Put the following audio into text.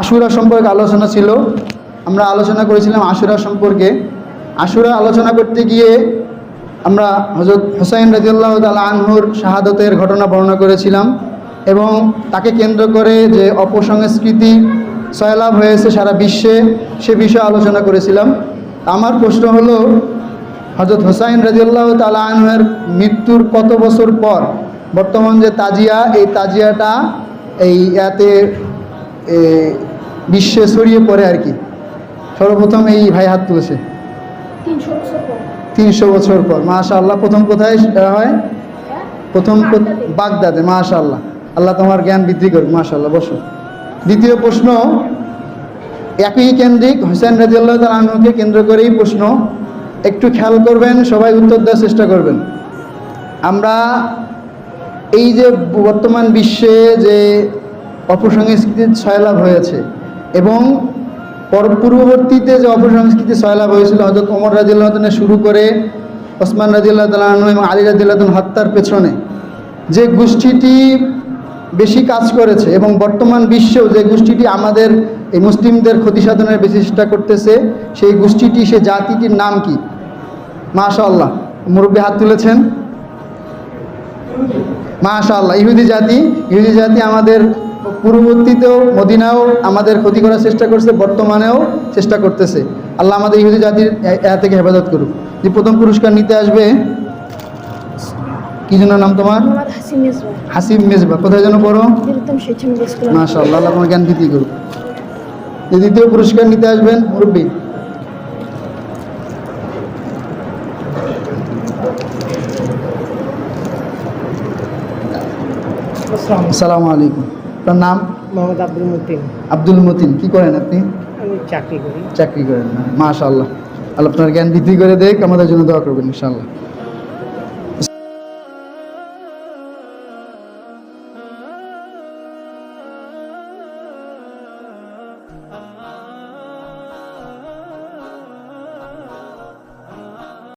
আশুরা সম্পর্কে আলোচনা ছিল। আমরা আলোচনা করেছিলাম আশুরা সম্পর্কে। আশুরা আলোচনা করতে গিয়ে আমরা হজরত হোসাইন রাজিউল্লাহ তাল আনহুর শাহাদতের ঘটনা বর্ণনা করেছিলাম এবং তাকে কেন্দ্র করে যে অপসংস্কৃতি সয়লাভ হয়েছে সারা বিশ্বে, সে বিষয়ে আলোচনা করেছিলাম। আমার প্রশ্ন হলো হজরত হোসাইন রাজিউল্লাহ তাল আনহের মৃত্যুর কত বছর পর বর্তমান যে তাজিয়া, এই তাজিয়াটা এই ইয়াতে বিশ্বে ছড়িয়ে পড়ে আর কি। সর্বপ্রথম এই ভাই হাত তুলেছে। তিনশো বছর পর। মাশা আল্লাহ প্রথম কোথায় হয়? হ্যাঁ? প্রথম বাগদাদে। বাগদাদে মাশা আল্লাহ আল্লাহ তোমার জ্ঞান বৃদ্ধি করুক মাশা আল্লাহ বসো। দ্বিতীয় প্রশ্ন একই কেন্দ্রিক হোসেন রাজিউল্লাহ তালকে কেন্দ্র করেই প্রশ্ন। একটু খেয়াল করবেন সবাই উত্তর দেওয়ার চেষ্টা করবেন। আমরা এই যে বর্তমান বিশ্বে যে অপসংস্কৃতির ছয়লাভ হয়েছে এবং পর- পূর্ববর্তীতে যে অপসংস্কৃতি ছয়লাভ হয়েছিল হজরত ওমর রাজিল্লাহ শুরু করে ওসমান রাজিল্লাহ তালন এবং আলী রাজিল্লাহ হত্যার পেছনে যে গোষ্ঠীটি বেশি কাজ করেছে এবং বর্তমান বিশ্বেও যে গোষ্ঠীটি আমাদের এই মুসলিমদের ক্ষতি সাধনের বেশি চেষ্টা করতেছে, সেই গোষ্ঠীটি সে জাতিটির নাম কি? মাশা আল্লাহ মুরব্বী হাত তুলেছেন? মাশাআল্লাহ, ইহুদি জাতি ইহুদি জাতি আমাদের পূর্ববর্তীতেও মদিনাও আমাদের ক্ষতি করার চেষ্টা করছে বর্তমানেও চেষ্টা করতেছে। আল্লাহ আমাদের ইহুদি জাতির এ- থেকে হেফাজত করুক। যে প্রথম পুরস্কার নিতে আসবে কি যেন নাম তোমার? হাসিম মেজবা। কোথায় যেন পড়ো? স্কুল। মাশাআল্লাহ আল্লাহ তোমার জ্ঞান বৃদ্ধি করুক। যে দ্বিতীয় পুরস্কার নিতে আসবেন মুরব্বী। আসসালামু আলাইকুম। আপনার নাম? মোহাম্মদ আব্দুল মতিন। আব্দুল মতিন কি করেন আপনি? আমি চাকরি করি। চাকরি করেন না মাশাআল্লাহ। আল্লাহ আপনার জ্ঞান বৃদ্ধি করে দেখ আমাদের জন্য দোয়া করবেন ইনশাআল্লাহ।